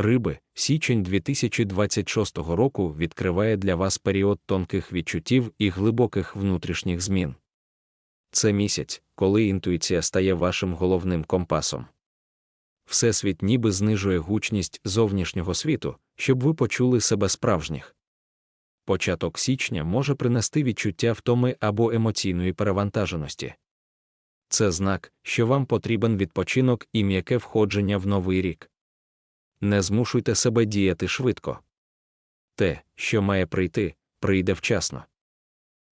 Риби, січень 2026 року відкриває для вас період тонких відчуттів і глибоких внутрішніх змін. Це місяць, коли інтуїція стає вашим головним компасом. Всесвіт ніби знижує гучність зовнішнього світу, щоб ви почули себе справжніх. Початок січня може принести відчуття втоми або емоційної перевантаженості. Це знак, що вам потрібен відпочинок і м'яке входження в новий рік. Не змушуйте себе діяти швидко. Те, що має прийти, прийде вчасно.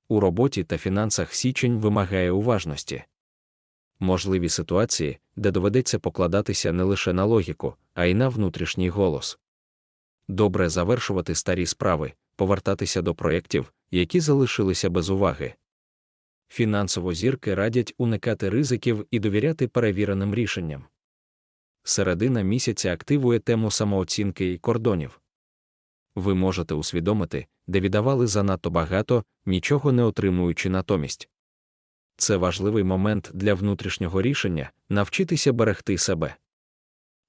У роботі та фінансах січень вимагає уважності. Можливі ситуації, де доведеться покладатися не лише на логіку, а й на внутрішній голос. Добре завершувати старі справи, повертатися до проєктів, які залишилися без уваги. Фінансово зірки радять уникати ризиків і довіряти перевіреним рішенням. Середина місяця активує тему самооцінки і кордонів. Ви можете усвідомити, де віддавали занадто багато, нічого не отримуючи натомість. Це важливий момент для внутрішнього рішення навчитися берегти себе.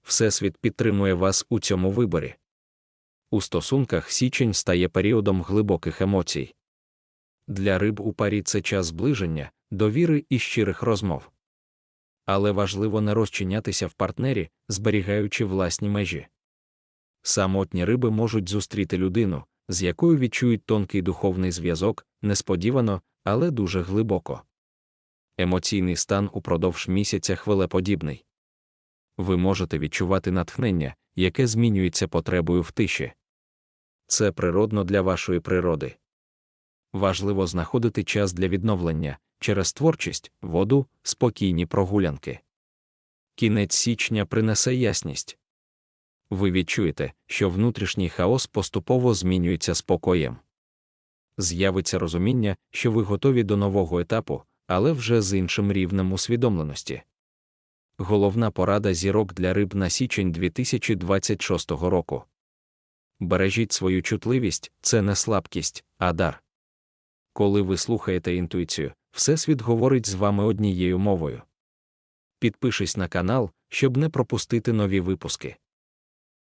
Всесвіт підтримує вас у цьому виборі. У стосунках січень стає періодом глибоких емоцій. Для риб у парі це час зближення, довіри і щирих розмов. Але важливо не розчинятися в партнері, зберігаючи власні межі. Самотні риби можуть зустріти людину, з якою відчують тонкий духовний зв'язок, несподівано, але дуже глибоко. Емоційний стан упродовж місяця хвилеподібний. Ви можете відчувати натхнення, яке змінюється потребою в тиші. Це природно для вашої природи. Важливо знаходити час для відновлення через творчість, воду, спокійні прогулянки. Кінець січня принесе ясність. Ви відчуєте, що внутрішній хаос поступово змінюється спокоєм. З'явиться розуміння, що ви готові до нового етапу, але вже з іншим рівнем усвідомленості. Головна порада зірок для риб на січень 2026 року. Бережіть свою чутливість, це не слабкість, а дар. Коли ви слухаєте інтуїцію, Всесвіт говорить з вами однією мовою. Підпишись на канал, щоб не пропустити нові випуски.